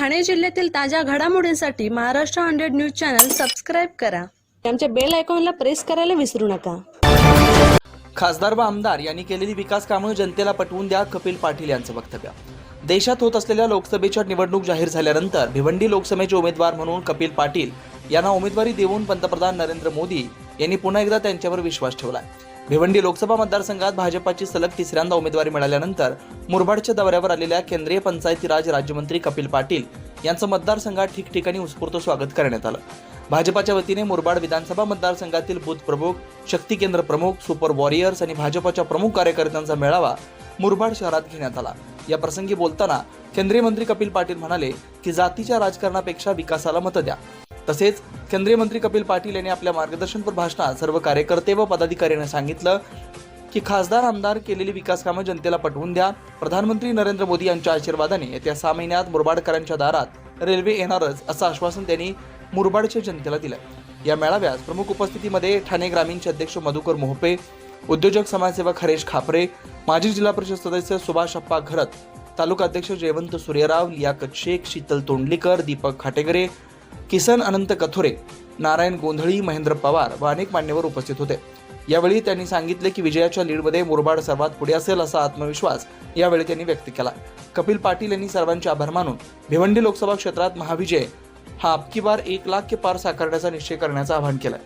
ठाणे जिल्ह्यातील ताज्या घडामोडींसाठी Maharashtra hundred news channel subscribe करा. आमच्या बेल आयकॉनला प्रेस करायला विसरू नका. खासदार व आमदार यांनी केलेली विकास कामं जनतेला पटवून द्या कपिल पाटील यांचं वक्तव्य. देशात होत असलेल्या लोकसभेच्या निवडणूक जाहीर झाल्यानंतर भिवंडी लोकसभेचे उमेदवार म्हणून कपिल पाटील यांना उमेदवारी देऊन पंतप्रधान नरेंद्र मोदी यांनी पुन्हा एकदा त्यांच्यावर विश्वास ठेवलाय. भिवंडी लोकसभा मतदारसंघात भाजपाची सलग तिसऱ्यांदा उमेदवारी मिळाल्यानंतर मुरबाडच्या दौऱ्यावर आलेल्या केंद्रीय पंचायती राज राज्यमंत्री कपिल पाटील यांचं मतदारसंघात ठिकठिकाणी उत्स्फूर्त स्वागत करण्यात आलं. भाजपाच्या वतीने मुरबाड विधानसभा मतदारसंघातील बूथ प्रमुख शक्ती केंद्र प्रमुख सुपर वॉरियर्स आणि भाजपाच्या प्रमुख कार्यकर्त्यांचा मेळावा मुरबाड शहरात घेण्यात आला. या प्रसंगी बोलताना केंद्रीय मंत्री कपिल पाटील म्हणाले की जातीच्या राजकारणापेक्षा विकासाला मतं द्या. तसेच केंद्रीय मंत्री कपिल पाटील यांनी आपल्या मार्गदर्शनपर भाषणात सर्व कार्यकर्ते व पदाधिकाऱ्यांना सांगितलं की खासदार आमदार केलेली विकास कामं जनतेला पटवून द्या. प्रधानमंत्री नरेंद्र मोदी यांच्या आशीर्वादाने येत्या सहा महिन्यात मुरबाडकरांच्या दारात रेल्वे येणारच असं आश्वासन त्यांनी मुरबाडच्या जनतेला दिलं या मेळाव्यात प्रमुख उपस्थितीमध्ये ठाणे ग्रामीणचे अध्यक्ष मधुकर मोहपे उद्योजक समाजसेवक हरेश खापरे माजी जिल्हा परिषद सदस्य सुभाष अप्पा घरत तालुका अध्यक्ष जयवंत सूर्यराव लियाकत शेख शीतल तोंडलीकर दीपक खाटेगरे किसन अनंत कथोरे नारायण गोंधळी महेंद्र पवार व अनेक मान्यवर उपस्थित होते. यावेळी त्यांनी सांगितले की विजयाच्या लीडमध्ये मुरबाड सर्वात पुढे असेल असा आत्मविश्वास यावेळी त्यांनी व्यक्त केला. कपिल पाटील यांनी सर्वांचे आभार मानून भिवंडी लोकसभा क्षेत्रात महाविजय हा अबकी बार एक लाख के पार साकारण्याचा निश्चय करण्याचं आवाहन केलं